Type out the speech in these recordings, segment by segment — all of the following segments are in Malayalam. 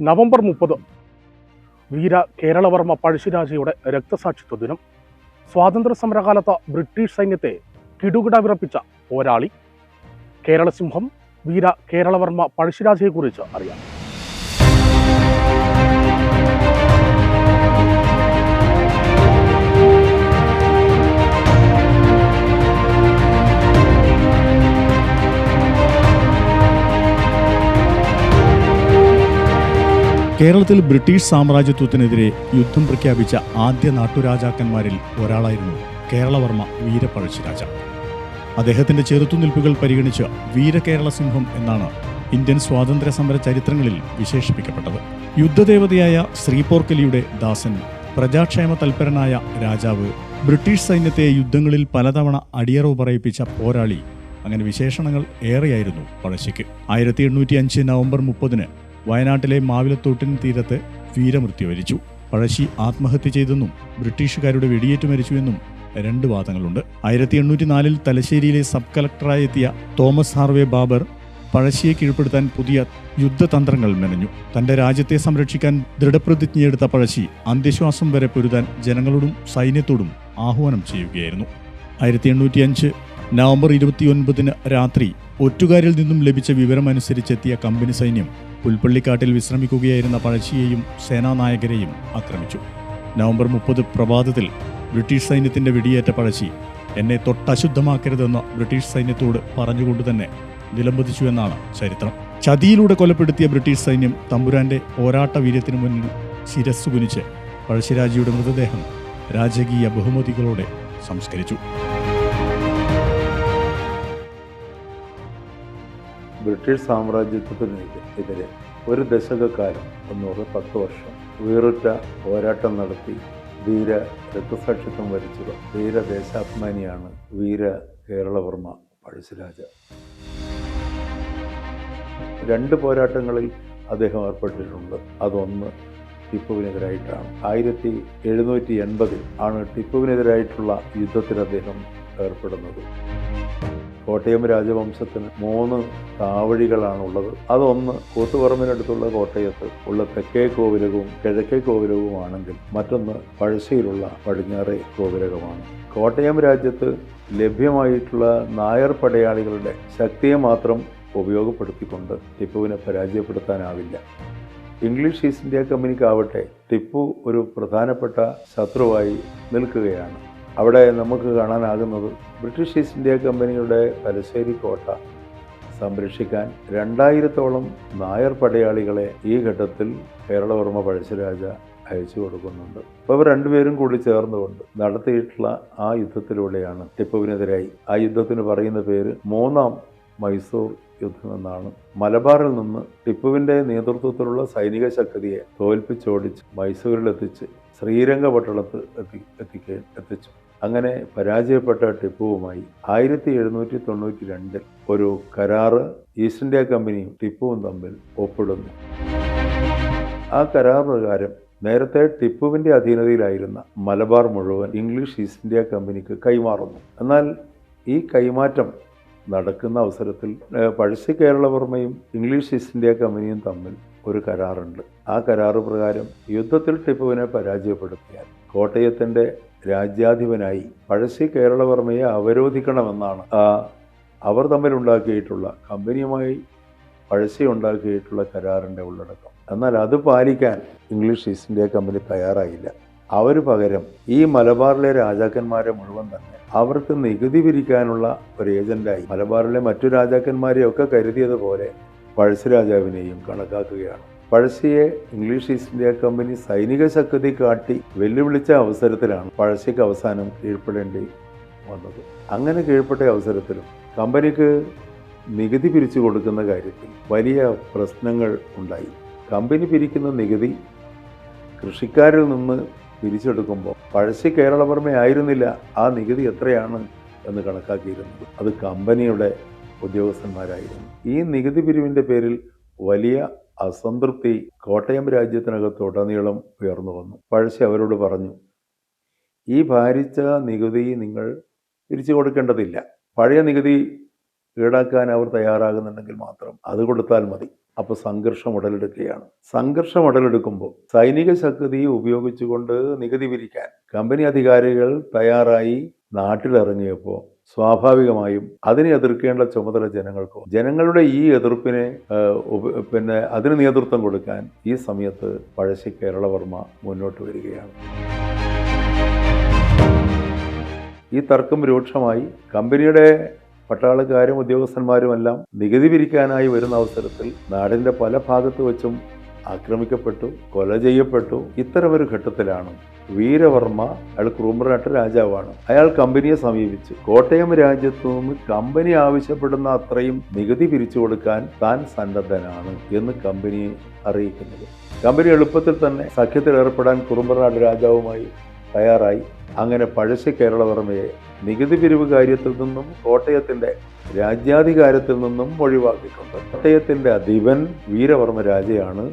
നവംബർ മുപ്പത് വീര കേരളവർമ്മ പഴശ്ശിരാജയുടെ രക്തസാക്ഷിത്വ ദിനം. സ്വാതന്ത്ര്യ സമരകാലത്ത് ബ്രിട്ടീഷ് സൈന്യത്തെ കിടുകിട വിറപ്പിച്ച പോരാളി. കേരളസിംഹം വീര കേരളവർമ്മ പഴശ്ശിരാജയെക്കുറിച്ച് അറിയാം. കേരളത്തിൽ ബ്രിട്ടീഷ് സാമ്രാജ്യത്വത്തിനെതിരെ യുദ്ധം പ്രഖ്യാപിച്ച ആദ്യ നാട്ടുരാജാക്കന്മാരിൽ ഒരാളായിരുന്നു കേരളവർമ്മ വീരപ്പഴശ്ശിരാജ. അദ്ദേഹത്തിന്റെ ചെറുത്തുനിൽപ്പുകൾ പരിഗണിച്ച് വീരകേരളസിംഹം എന്നാണ് ഇന്ത്യൻ സ്വാതന്ത്ര്യ സമര ചരിത്രങ്ങളിൽ വിശേഷിപ്പിക്കപ്പെട്ടത്. യുദ്ധദേവതയായ ശ്രീപോർക്കലിയുടെ ദാസൻ പ്രജാക്ഷേമ തൽപരനായ രാജാവ് ബ്രിട്ടീഷ് സൈന്യത്തെ യുദ്ധങ്ങളിൽ പലതവണ അടിയറവ് പറയിപ്പിച്ച പോരാളി അങ്ങനെ വിശേഷണങ്ങൾ ഏറെയായിരുന്നു പഴശ്ശിക്ക്. ആയിരത്തി എണ്ണൂറ്റി അഞ്ച് നവംബർ മുപ്പതിന് വയനാട്ടിലെ മാവിലത്തോട്ടിന് തീരത്ത് വീരമൃത്യു വരിച്ചു. പഴശ്ശി ആത്മഹത്യ ചെയ്തെന്നും ബ്രിട്ടീഷുകാരുടെ വെടിയേറ്റ് മരിച്ചുവെന്നും രണ്ട് വാദങ്ങളുണ്ട്. ആയിരത്തി എണ്ണൂറ്റി നാലിൽ തലശ്ശേരിയിലെ സബ് കളക്ടറായി എത്തിയ തോമസ് ഹാർവേ ബാബർ പഴശ്ശിയെ കീഴ്പ്പെടുത്താൻ പുതിയ യുദ്ധതന്ത്രങ്ങൾ മെനഞ്ഞു. തന്റെ രാജ്യത്തെ സംരക്ഷിക്കാൻ ദൃഢപ്രതിജ്ഞയെടുത്ത പഴശ്ശി അന്ത്യശ്വാസം വരെ പൊരുതാൻ ജനങ്ങളോടും സൈന്യത്തോടും ആഹ്വാനം ചെയ്യുകയായിരുന്നു. ആയിരത്തി എണ്ണൂറ്റി അഞ്ച് നവംബർ ഇരുപത്തിയൊൻപതിന് രാത്രി ഒറ്റുകാരിൽ നിന്നും ലഭിച്ച വിവരമനുസരിച്ചെത്തിയ കമ്പനി സൈന്യം പുൽപ്പള്ളിക്കാട്ടിൽ വിശ്രമിക്കുകയായിരുന്ന പഴശ്ശിയെയും സേനാനായകരെയും ആക്രമിച്ചു. നവംബർ മുപ്പത് പ്രഭാതത്തിൽ ബ്രിട്ടീഷ് സൈന്യത്തിന്റെ വെടിയേറ്റ പഴശ്ശി എന്നെ തൊട്ടശുദ്ധമാക്കരുതെന്ന് ബ്രിട്ടീഷ് സൈന്യത്തോട് പറഞ്ഞുകൊണ്ട് തന്നെ നിലംപതിച്ചു എന്നാണ് ചരിത്രം. ചതിയിലൂടെ കൊലപ്പെടുത്തിയ ബ്രിട്ടീഷ് സൈന്യം തമ്പുരാന്റെ പോരാട്ട വീര്യത്തിനു മുന്നിൽ ശിരസ്സുകുനിച്ച് കുനിച്ച് പഴശ്ശിരാജയുടെ മൃതദേഹം രാജകീയ ബഹുമതികളോടെ സംസ്കരിച്ചു. ബ്രിട്ടീഷ് സാമ്രാജ്യത്വത്തിനെതിരെ ഒരു ദശകക്കാലം ഒന്നൂറ് പത്ത് വർഷം വീറുറ്റ പോരാട്ടം നടത്തി ധീര രക്തസാക്ഷിത്വം വരിച്ചത് ധീര ദേശാഭിമാനിയാണ് വീര കേരളവർമ്മ പഴശ്ശിരാജ. രണ്ട് പോരാട്ടങ്ങളിൽ അദ്ദേഹം ഏർപ്പെട്ടിട്ടുണ്ട്. അതൊന്ന് ടിപ്പുവിനെതിരായിട്ടാണ്. ആയിരത്തി എഴുന്നൂറ്റി എൺപതിൽ ആണ് ടിപ്പുവിനെതിരായിട്ടുള്ള യുദ്ധത്തിൽ അദ്ദേഹം ഏർപ്പെടുന്നത്. കോട്ടയം രാജവംശത്തിന് മൂന്ന് താവഴികളാണുള്ളത്. അതൊന്ന് കൂത്തുപറമ്പിനടുത്തുള്ള കോട്ടയത്ത് ഉള്ള തെക്കേ കോവിലകവും കിഴക്കേ കോവിലകവുമാണെങ്കിൽ മറ്റൊന്ന് പഴശ്ശിയിലുള്ള പടിഞ്ഞാറേ കോവിലകമാണ്. കോട്ടയം രാജ്യത്ത് ലഭ്യമായിട്ടുള്ള നായർ പടയാളികളുടെ ശക്തിയെ മാത്രം ഉപയോഗപ്പെടുത്തിക്കൊണ്ട് ടിപ്പുവിനെ പരാജയപ്പെടുത്താനാവില്ല. ഇംഗ്ലീഷ് ഈസ്റ്റ് ഇന്ത്യ കമ്പനിക്കാവട്ടെ ടിപ്പു ഒരു പ്രധാനപ്പെട്ട ശത്രുവായി നിൽക്കുകയാണ്. അവിടെ നമുക്ക് കാണാനാകുന്നത് ബ്രിട്ടീഷ് ഈസ്റ്റ് ഇന്ത്യ കമ്പനിയുടെ തലശ്ശേരി കോട്ട സംരക്ഷിക്കാൻ രണ്ടായിരത്തോളം നായർ പടയാളികളെ ഈ ഘട്ടത്തിൽ കേരളവർമ്മ പഴശ്ശിരാജ അയച്ചു കൊടുക്കുന്നുണ്ട്. അപ്പോൾ ഇവർ രണ്ടുപേരും കൂടി ചേർന്നുകൊണ്ട് നടത്തിയിട്ടുള്ള ആ യുദ്ധത്തിലൂടെയാണ് ടിപ്പുവിനെതിരായി. ആ യുദ്ധത്തിന് പറയുന്ന പേര് മൂന്നാം മൈസൂർ യുദ്ധം എന്നാണ്. മലബാറിൽ നിന്ന് ടിപ്പുവിന്റെ നേതൃത്വത്തിലുള്ള സൈനിക ശക്തിയെ തോൽപ്പിച്ചോടിച്ച് മൈസൂരിലെത്തിച്ച് ശ്രീരംഗപട്ടണത്ത് എത്തി എത്തിക്കേ എത്തിച്ചു. അങ്ങനെ പരാജയപ്പെട്ട ടിപ്പുവുമായി ആയിരത്തി എഴുന്നൂറ്റി തൊണ്ണൂറ്റി രണ്ടിൽ ഒരു കരാറ് ഈസ്റ്റ് ഇന്ത്യ കമ്പനിയും ടിപ്പുവും തമ്മിൽ ഒപ്പിടുന്നു. ആ കരാർ പ്രകാരം നേരത്തെ ടിപ്പുവിന്റെ അധീനതയിലായിരുന്ന മലബാർ മുഴുവൻ ഇംഗ്ലീഷ് ഈസ്റ്റ് ഇന്ത്യ കമ്പനിക്ക് കൈമാറുന്നു. എന്നാൽ ഈ കൈമാറ്റം നടക്കുന്ന അവസരത്തിൽ പഴശ്ശി കേരളവർമ്മയും ഇംഗ്ലീഷ് ഈസ്റ്റ് ഇന്ത്യ കമ്പനിയും തമ്മിൽ ഒരു കരാറുണ്ട്. ആ കരാറ് പ്രകാരം യുദ്ധത്തിൽ ടിപ്പുവിനെ പരാജയപ്പെടുത്തിയാൽ കോട്ടയത്തിന്റെ രാജ്യാധിപനായി. പഴശ്ശി കേരളവർമ്മയെ അവരോധിക്കണമെന്നാണ്. അവർ തമ്മിലുണ്ടാക്കിയിട്ടുള്ള കമ്പനിയുമായി പഴശ്ശി ഉണ്ടാക്കിയിട്ടുള്ള കരാറിന്റെ ഉള്ളടക്കം. എന്നാൽ അത് പാലിക്കാൻ ഇംഗ്ലീഷ് ഈസ്റ്റ് ഇന്ത്യ കമ്പനി തയ്യാറായില്ല. അവർ പകരം ഈ മലബാറിലെ രാജാക്കന്മാരെ മുഴുവൻ തന്നെ അവർക്ക് നികുതി പിരിക്കാനുള്ള ഒരു ഏജന്റായി മലബാറിലെ മറ്റു രാജാക്കന്മാരെയൊക്കെ കരുതിയതുപോലെ പഴശ്ശി രാജാവിനെയും കണക്കാക്കുകയാണ്. പഴശ്ശിയെ ഇംഗ്ലീഷ് ഈസ്റ്റ് ഇന്ത്യ കമ്പനി സൈനിക ശക്തി കാട്ടി വെല്ലുവിളിച്ച അവസരത്തിലാണ് പഴശ്ശിക്ക് അവസാനം കീഴ്പ്പെടേണ്ടി വന്നത്. അങ്ങനെ കീഴ്പ്പെട്ട അവസരത്തിലും കമ്പനിക്ക് നികുതി പിരിച്ചു കൊടുക്കുന്ന കാര്യത്തിൽ വലിയ പ്രശ്നങ്ങൾ ഉണ്ടായി. കമ്പനി പിരിക്കുന്ന നികുതി കൃഷിക്കാരിൽ നിന്ന് പിരിച്ചെടുക്കുമ്പോൾ പഴശ്ശി കേരളവർമ്മയായിരുന്നില്ല ആ നികുതി എത്രയാണ് എന്ന് കണക്കാക്കിയിരുന്നത്. അത് കമ്പനിയുടെ ഉദ്യോഗസ്ഥന്മാരായിരുന്നു. ഈ നികുതി പിരിവിന്റെ പേരിൽ വലിയ അസംതൃപ്തി കോട്ടയം രാജ്യത്തിനകത്തുടനീളം ഉയർന്നു വന്നു. പഴശ്ശി അവരോട് പറഞ്ഞു ഈ ഭാരിച്ച നികുതി നിങ്ങൾ തിരിച്ചു കൊടുക്കേണ്ടതില്ല. പഴയ നികുതി ഈടാക്കാൻ അവർ തയ്യാറാകുന്നുണ്ടെങ്കിൽ മാത്രം അത് കൊടുത്താൽ മതി. അപ്പോൾ സംഘർഷം ഉടലെടുക്കുകയാണ്. സംഘർഷം ഉടലെടുക്കുമ്പോൾ സൈനിക ശക്തി ഉപയോഗിച്ചുകൊണ്ട് നികുതി പിരിക്കാൻ കമ്പനി അധികാരികൾ തയ്യാറായി നാട്ടിലിറങ്ങിയപ്പോൾ സ്വാഭാവികമായും അതിനെ എതിർക്കേണ്ട ചുമതല ജനങ്ങൾക്കോ ജനങ്ങളുടെ ഈ എതിർപ്പിനെ പിന്നെ അതിന് നേതൃത്വം കൊടുക്കാൻ ഈ സമയത്ത് പഴശ്ശി കേരളവർമ്മ മുന്നോട്ട് വരികയാണ്. ഈ തർക്കം രൂക്ഷമായി. കമ്പനിയുടെ പട്ടാളക്കാരും ഉദ്യോഗസ്ഥന്മാരുമെല്ലാം നികുതി പിരിക്കാനായി വരുന്ന അവസരത്തിൽ നാടിന്റെ പല ഭാഗത്ത് വെച്ചും ആക്രമിക്കപ്പെട്ടു കൊല ചെയ്യപ്പെട്ടു. ഇത്തരമൊരു ഘട്ടത്തിലാണ് വീരവർമ്മ അയാൾ കുറുമ്പനാട്ട് രാജാവാണ്. അയാൾ കമ്പനിയെ സമീപിച്ചു. കോട്ടയം രാജ്യത്തു നിന്ന് കമ്പനി ആവശ്യപ്പെടുന്ന അത്രയും നികുതി പിരിച്ചു കൊടുക്കാൻ താൻ സന്നദ്ധനാണ് എന്ന് കമ്പനിയെ അറിയിക്കുന്നത്. കമ്പനി എളുപ്പത്തിൽ തന്നെ സഖ്യത്തിൽ ഏർപ്പെടാൻ കുറുമ്പനാട് രാജാവുമായി തയ്യാറായി. അങ്ങനെ പഴശ്ശി കേരളവർമ്മയെ നികുതി പിരിവ് കാര്യത്തിൽ നിന്നും കോട്ടയത്തിന്റെ രാജ്യാധികാരത്തിൽ നിന്നും ഒഴിവാക്കിയിട്ടുണ്ട്. കോട്ടയത്തിന്റെ അധിപൻ വീരവർമ്മ രാജയാണ്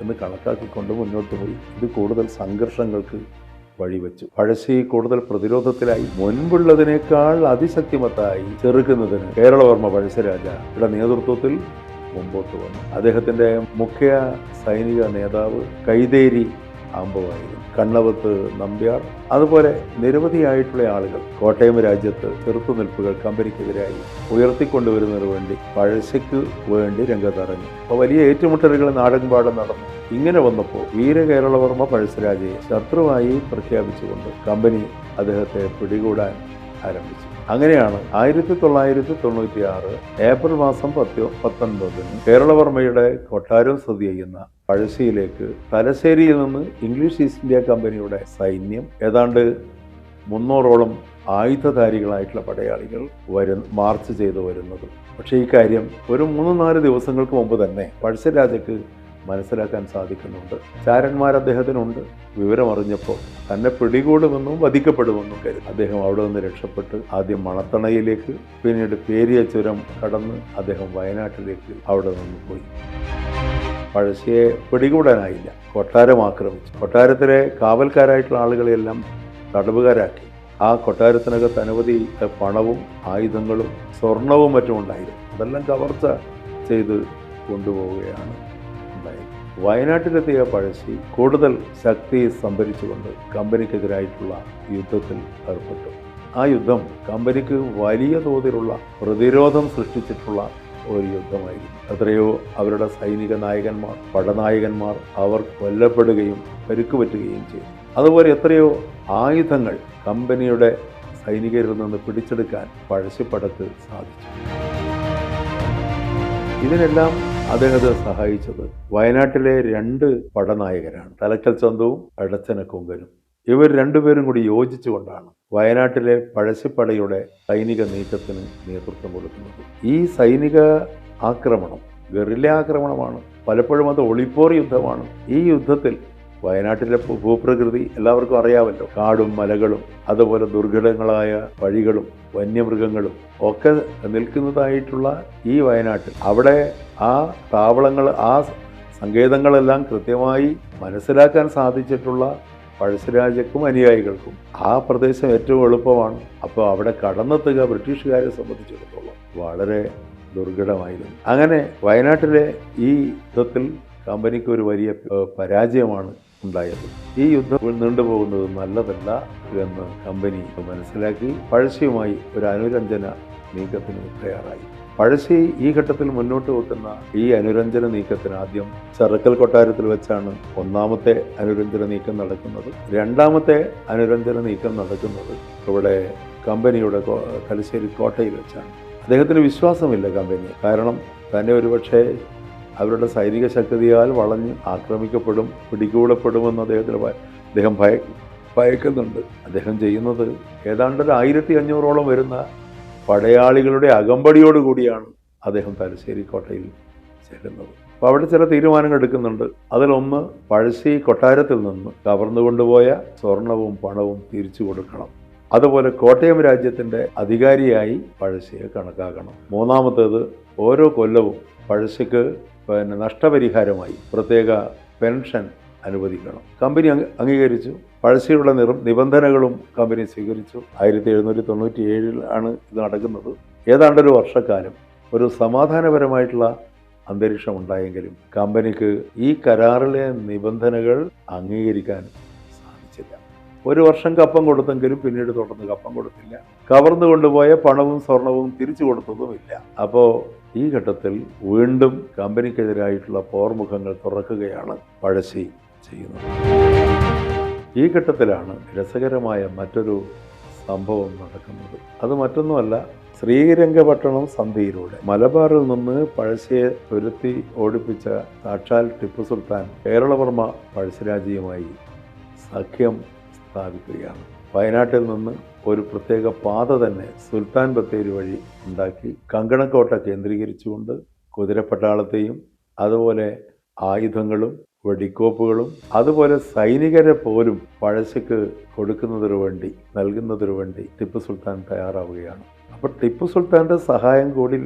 എന്ന് കണക്കാക്കിക്കൊണ്ട് മുന്നോട്ട് പോയി. ഇത് കൂടുതൽ സംഘർഷങ്ങൾക്ക് വഴിവെച്ചു. പഴശ്ശി കൂടുതൽ പ്രതിരോധത്തിലായി. മുൻപുള്ളതിനേക്കാൾ അതിശക്തിമത്തായി ചെറുക്കുന്നതിന് കേരളവർമ്മ പഴശ്ശിരാജയുടെ നേതൃത്വത്തിൽ മുമ്പോട്ട് വന്നു. അദ്ദേഹത്തിന്റെ മുഖ്യ സൈനിക നേതാവ് കൈതേരി ആമ്പവായിരുന്നു കണ്ണവത്ത് നമ്പ്യാർ. അതുപോലെ നിരവധിയായിട്ടുള്ള ആളുകൾ കോട്ടയം രാജ്യത്ത് ചെറുത്തുനിൽപ്പുകൾ കമ്പനിക്കെതിരായി ഉയർത്തിക്കൊണ്ടുവരുന്നതിന് വേണ്ടി പഴശ്ശിക്ക് വേണ്ടി രംഗത്തിറങ്ങി. അപ്പോൾ വലിയ ഏറ്റുമുട്ടലുകൾ നാടൻപാടം നടന്നു. ഇങ്ങനെ വന്നപ്പോൾ വീരകേരളവർമ്മ പഴശ്ശിരാജയെ ശത്രുവായി പ്രഖ്യാപിച്ചുകൊണ്ട് കമ്പനി അദ്ദേഹത്തെ പിടികൂടാൻ ആരംഭിച്ചു. അങ്ങനെയാണ് ആയിരത്തി തൊള്ളായിരത്തി തൊണ്ണൂറ്റി ആറ് ഏപ്രിൽ മാസം പത്തി പത്തൊൻപതിന് കേരളവർമ്മയുടെ കൊട്ടാരം സ്ഥിതി ചെയ്യുന്ന പഴശ്ശിയിലേക്ക്. തലശ്ശേരിയിൽ നിന്ന് ഇംഗ്ലീഷ് ഈസ്റ്റ് ഇന്ത്യ കമ്പനിയുടെ സൈന്യം ഏതാണ്ട് മുന്നൂറോളം ആയുധധാരികളായിട്ടുള്ള പടയാളികൾ വരു മാർച്ച് ചെയ്തു വരുന്നത്. പക്ഷേ ഈ കാര്യം ഒരു മൂന്ന് നാല് ദിവസങ്ങൾക്ക് മുമ്പ് തന്നെ പഴശ്ശിരാജയ്ക്ക് മനസ്സിലാക്കാൻ സാധിക്കുന്നുണ്ട്. ചാരന്മാർ അദ്ദേഹത്തിനുണ്ട്. വിവരമറിഞ്ഞപ്പോൾ തന്നെ പിടികൂടുമെന്നും വധിക്കപ്പെടുമെന്നും കരുതി. അദ്ദേഹം അവിടെ നിന്ന് രക്ഷപ്പെട്ട് ആദ്യം മണത്തണയിലേക്ക് പിന്നീട് പേരിയ ചുരം കടന്ന് അദ്ദേഹം വയനാട്ടിലേക്ക് അവിടെ നിന്ന് പോയി. പഴശ്ശിയെ പിടികൂടാനായില്ല. കൊട്ടാരം ആക്രമിച്ചു. കൊട്ടാരത്തിലെ കാവൽക്കാരായിട്ടുള്ള ആളുകളെയെല്ലാം തടവുകാരാക്കി. ആ കൊട്ടാരത്തിനകത്ത് അനവധി പണവും ആയുധങ്ങളും സ്വർണവും മറ്റും ഉണ്ടായിരുന്നു. അതെല്ലാം കവർച്ച ചെയ്ത് കൊണ്ടുപോവുകയാണ് ഉണ്ടായത്. വയനാട്ടിലെത്തിയ പഴശ്ശി കൂടുതൽ ശക്തി സംഭരിച്ചുകൊണ്ട് കമ്പനിക്കെതിരായിട്ടുള്ള യുദ്ധത്തിൽ ഏർപ്പെട്ടു. ആ യുദ്ധം കമ്പനിക്ക് വലിയ തോതിലുള്ള പ്രതിരോധം സൃഷ്ടിച്ചിട്ടുള്ള ഒരു യുദ്ധമായിരുന്നു. എത്രയോ അവരുടെ സൈനിക നായകന്മാർ പടനായകന്മാർ അവർ കൊല്ലപ്പെടുകയും പരുക്കുപറ്റുകയും ചെയ്തു. അതുപോലെ എത്രയോ ആയുധങ്ങൾ കമ്പനിയുടെ സൈനികരിൽ നിന്ന് പിടിച്ചെടുക്കാൻ പഴശ്ശിപ്പടക്ക് സാധിച്ചു. ഇതിനെല്ലാം അദ്ദേഹത്തെ സഹായിച്ചത് വയനാട്ടിലെ രണ്ട് പടനായകരാണ്. തലക്കൽ ചന്തവും അടച്ചന കൊങ്കനും ഇവർ രണ്ടുപേരും കൂടി യോജിച്ചുകൊണ്ടാണ് വയനാട്ടിലെ പഴശ്ശിപ്പടയുടെ സൈനിക നീക്കത്തിന് നേതൃത്വം കൊടുക്കുന്നത്. ഈ സൈനിക ആക്രമണം ഗറില്ല ആക്രമണമാണ് പലപ്പോഴും അത് ഒളിപ്പോർ യുദ്ധമാണ്. ഈ യുദ്ധത്തിൽ വയനാട്ടിലെ ഭൂപ്രകൃതി എല്ലാവർക്കും അറിയാമല്ലോ. കാടും മലകളും അതുപോലെ ദുർഘടങ്ങളായ വഴികളും വന്യമൃഗങ്ങളും ഒക്കെ നിൽക്കുന്നതായിട്ടുള്ള ഈ വയനാട്ടിൽ അവിടെ ആ താവളങ്ങൾ ആ സങ്കേതങ്ങളെല്ലാം കൃത്യമായി മനസ്സിലാക്കാൻ സാധിച്ചിട്ടുള്ള പഴശ്ശിരാജയ്ക്കും അനുയായികൾക്കും ആ പ്രദേശം ഏറ്റവും എളുപ്പമാണ്. അപ്പോൾ അവിടെ കടന്നെത്തുക ബ്രിട്ടീഷുകാരെ സംബന്ധിച്ചിടത്തോളം വളരെ ദുർഘടമായിരുന്നു. അങ്ങനെ വയനാട്ടിലെ ഈ യുദ്ധത്തിൽ കമ്പനിക്ക് ഒരു വലിയ പരാജയമാണ് ഉണ്ടായത്. ഈ യുദ്ധം നീണ്ടുപോകുന്നത് നല്ലതല്ല എന്ന് കമ്പനി മനസ്സിലാക്കി പഴശ്ശിയുമായി ഒരു അനുരഞ്ജന നീക്കത്തിന് തയ്യാറായി. പഴശ്ശി ഈ ഘട്ടത്തിൽ മുന്നോട്ട് വെക്കുന്ന ഈ അനുരഞ്ജന നീക്കത്തിന് ആദ്യം ചെറുക്കൽ കൊട്ടാരത്തിൽ വെച്ചാണ് ഒന്നാമത്തെ അനുരഞ്ജന നീക്കം നടക്കുന്നത്. രണ്ടാമത്തെ അനുരഞ്ജന നീക്കം നടക്കുന്നത് ഇവിടെ കമ്പനിയുടെ തലശ്ശേരി കോട്ടയിൽ വെച്ചാണ്. അദ്ദേഹത്തിന് വിശ്വാസമില്ല കമ്പനി കാരണം തന്നെ ഒരുപക്ഷെ അവരുടെ സൈനിക ശക്തിയാൽ വളഞ്ഞ് ആക്രമിക്കപ്പെടും പിടികൂടപ്പെടുമെന്ന് അദ്ദേഹത്തിന് അദ്ദേഹം ഭയ ഭയക്കുന്നുണ്ട്. അദ്ദേഹം ചെയ്യുന്നത് ഏതാണ്ട് ഒരു ആയിരത്തി അഞ്ഞൂറോളം വരുന്ന പടയാളികളുടെ അകമ്പടിയോടുകൂടിയാണ് അദ്ദേഹം തലശ്ശേരി കോട്ടയിൽ ചേരുന്നത്. അപ്പോൾ അവിടെ ചില തീരുമാനങ്ങൾ എടുക്കുന്നുണ്ട്. അതിലൊന്ന് പഴശ്ശി കൊട്ടാരത്തിൽ നിന്ന് കവർന്നു കൊണ്ടുപോയ സ്വർണവും പണവും തിരിച്ചു കൊടുക്കണം. അതുപോലെ കോട്ടയം രാജ്യത്തിന്റെ അധികാരിയായി പഴശ്ശിയെ കണക്കാക്കണം. മൂന്നാമത്തേത് ഓരോ കൊല്ലവും പഴശ്ശിക്ക് പിന്നെ നഷ്ടപരിഹാരമായി പ്രത്യേക പെൻഷൻ അനുവദിക്കണം. കമ്പനി അംഗീകരിച്ചു. പഴശ്ശിയുടെ നിറം നിബന്ധനകളും കമ്പനി സ്വീകരിച്ചു. ആയിരത്തി എഴുന്നൂറ്റി തൊണ്ണൂറ്റി ഏഴിൽ ആണ് ഇത് നടക്കുന്നത്. ഏതാണ്ടൊരു വർഷക്കാലം ഒരു സമാധാനപരമായിട്ടുള്ള അന്തരീക്ഷം ഉണ്ടായെങ്കിലും കമ്പനിക്ക് ഈ കരാറിലെ നിബന്ധനകൾ അംഗീകരിക്കാൻ സാധിച്ചില്ല. ഒരു വർഷം കപ്പം കൊടുത്തെങ്കിലും പിന്നീട് തുടർന്ന് കപ്പം കൊടുത്തില്ല. കവർന്നു കൊണ്ടുപോയ പണവും സ്വർണവും തിരിച്ചു കൊടുത്തതുമില്ല. അപ്പോൾ ഈ ഘട്ടത്തിൽ വീണ്ടും കമ്പനിക്കെതിരായിട്ടുള്ള പോർമുഖങ്ങൾ തുറക്കുകയാണ് പഴശ്ശി ചെയ്യുന്നത്. ഈ ഘട്ടത്തിലാണ് രസകരമായ മറ്റൊരു സംഭവം നടക്കുന്നത്. അത് മറ്റൊന്നുമല്ല ശ്രീരംഗപട്ടണം സന്ധിയിലൂടെ. മലബാറിൽ നിന്ന് പഴശ്ശിയെ തുരുത്തി ഓടിപ്പിച്ച സാക്ഷാൽ ടിപ്പു സുൽത്താൻ കേരളവർമ്മ പഴശ്ശിരാജയുമായി സഖ്യം സ്ഥാപിക്കുകയാണ്. വയനാട്ടിൽ നിന്ന് ഒരു പ്രത്യേക പാത തന്നെ സുൽത്താൻ ബത്തേരി വഴി ഉണ്ടാക്കി കങ്കണക്കോട്ട കേന്ദ്രീകരിച്ചുകൊണ്ട് കുതിരപ്പട്ടാളത്തെയും അതുപോലെ ആയുധങ്ങളും വെടിക്കോപ്പുകളും അതുപോലെ സൈനികരെ പോലും പഴശ്ശിക്ക് കൊടുക്കുന്നതിനു വേണ്ടി നൽകുന്നതിനു വേണ്ടി ടിപ്പു സുൽത്താൻ തയ്യാറാവുകയാണ്. അപ്പോൾ ടിപ്പു സുൽത്താന്റെ സഹായം കൂടി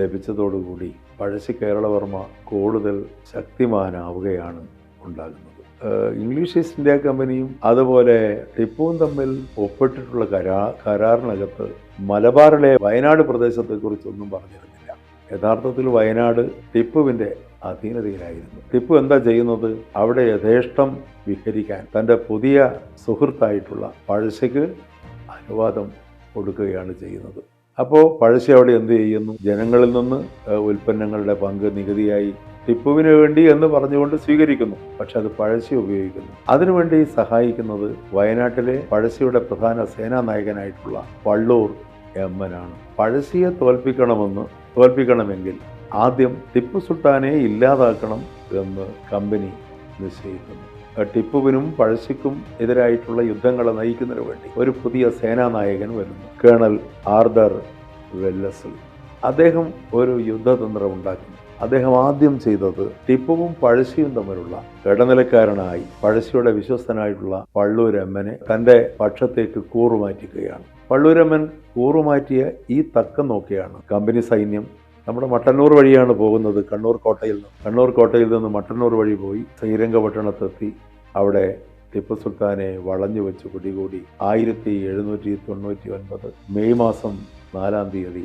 ലഭിച്ചതോടുകൂടി പഴശ്ശി കേരളവർമ്മ കൂടുതൽ ശക്തിമാനാവുകയാണ് ഉണ്ടാകുന്നത്. ഇംഗ്ലീഷ് ഈസ്റ്റ് ഇന്ത്യ കമ്പനിയും അതുപോലെ ടിപ്പുവും തമ്മിൽ ഒപ്പിട്ടിട്ടുള്ള കരാ കരാറിനകത്ത് മലബാറിലെ വയനാട് പ്രദേശത്തെക്കുറിച്ചൊന്നും പറഞ്ഞിരുന്നില്ല. യഥാർത്ഥത്തിൽ വയനാട് ടിപ്പുവിന്റെ അധീനതയിലായിരുന്നു. ടിപ്പു എന്താ ചെയ്യുന്നത്? അവിടെ യഥേഷ്ടം വിഹരിക്കാൻ തന്റെ പുതിയ സുഹൃത്തായിട്ടുള്ള പഴശ്ശിക്ക് അനുവാദം കൊടുക്കുകയാണ് ചെയ്യുന്നത്. അപ്പോൾ പഴശ്ശി അവിടെ എന്ത് ചെയ്യുന്നു? ജനങ്ങളിൽ നിന്ന് ഉൽപ്പന്നങ്ങളുടെ പങ്ക് നികുതിയായി ടിപ്പുവിന് വേണ്ടി എന്ന് പറഞ്ഞുകൊണ്ട് സ്വീകരിക്കുന്നു. പക്ഷെ അത് പഴശ്ശി ഉപയോഗിക്കുന്നു. അതിനുവേണ്ടി സഹായിക്കുന്നത് വയനാട്ടിലെ പഴശ്ശിയുടെ പ്രധാന സേനാ നായകനായിട്ടുള്ള പള്ളൂർ എമ്മനാണ് പഴശ്ശിയെ തോൽപ്പിക്കണമെന്ന് തോൽപ്പിക്കണമെങ്കിൽ ആദ്യം ടിപ്പു സുൽത്താനെ ഇല്ലാതാക്കണം എന്ന് കമ്പനി നിശ്ചയിക്കുന്നു. ടിപ്പുവിനും പഴശ്ശിക്കും എതിരായിട്ടുള്ള യുദ്ധങ്ങളെ നയിക്കുന്നതിന് വേണ്ടി ഒരു പുതിയ സേനാനായകൻ വരുന്നു കേണൽ ആർദർ വെല്ലസൽ. അദ്ദേഹം ഒരു യുദ്ധതന്ത്രം ഉണ്ടാക്കുന്നു അദ്ദേഹം ആദ്യം ചെയ്തത് ടിപ്പുവും പഴശ്ശിയും തമ്മിലുള്ള ഇടനിലക്കാരനായി പഴശ്ശിയുടെ വിശ്വസ്തനായിട്ടുള്ള പള്ളൂരമ്മനെ തന്റെ പക്ഷത്തേക്ക് കൂറുമാറ്റിക്കുകയാണ്. പള്ളൂരമ്മൻ കൂറുമാറ്റിയ ഈ തക്കം നോക്കിയാണ് കമ്പനി സൈന്യം നമ്മുടെ മട്ടന്നൂർ വഴിയാണ് പോകുന്നത്. കണ്ണൂർ കോട്ടയിൽ നിന്ന്. കണ്ണൂർ കോട്ടയിൽ നിന്ന് മട്ടന്നൂർ വഴി പോയി ശ്രീരംഗപട്ടണത്തെത്തി. അവിടെ ടിപ്പു സുൽത്താനെ വളഞ്ഞു വെച്ച് പിടികൂടി ആയിരത്തി എഴുന്നൂറ്റി തൊണ്ണൂറ്റി ഒൻപത് മെയ് മാസം നാലാം തീയതി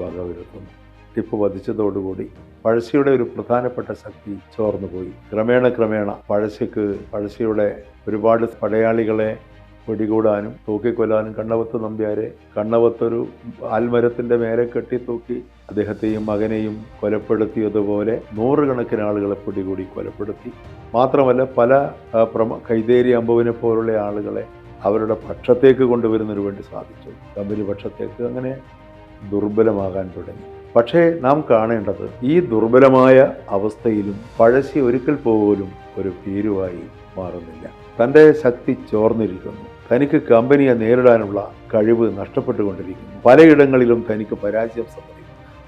വകവരുത്തുന്നു. ടിപ്പു വധിച്ചതോടുകൂടി പഴശ്ശിയുടെ ഒരു പ്രധാനപ്പെട്ട ശക്തി ചോർന്നുപോയി. ക്രമേണ ക്രമേണ പഴശ്ശിക്ക് പഴശ്ശിയുടെ ഒരുപാട് പടയാളികളെ പിടികൂടാനും തൂക്കിക്കൊല്ലാനും കണ്ണവത്ത് നമ്പ്യാരെ കണ്ണവത്തൊരു ആൽമരത്തിന്റെ മേലെ കെട്ടി തൂക്കി അദ്ദേഹത്തെയും മകനെയും കൊലപ്പെടുത്തിയതുപോലെ നൂറുകണക്കിന് ആളുകളെ പിടികൂടി കൊലപ്പെടുത്തി. മാത്രമല്ല പല പ്രമ കൈതേരി അമ്പുവിനെ പോലുള്ള ആളുകളെ അവരുടെ പക്ഷത്തേക്ക് കൊണ്ടുവരുന്നതിന് വേണ്ടി സാധിച്ചു. കമ്പനി പക്ഷത്തേക്ക് അങ്ങനെ ദുർബലമാകാൻ തുടങ്ങി. പക്ഷേ നാം കാണേണ്ടത് ഈ ദുർബലമായ അവസ്ഥയിലും പഴശ്ശി ഒരിക്കൽ പോലും ഒരു ഭീരുവായി മാറുന്നില്ല. തന്റെ ശക്തി ചോർന്നിരിക്കുന്നു. തനിക്ക് കമ്പനിയെ നേരിടാനുള്ള കഴിവ് നഷ്ടപ്പെട്ടുകൊണ്ടിരിക്കുന്നു. പലയിടങ്ങളിലും തനിക്ക് പരാജയം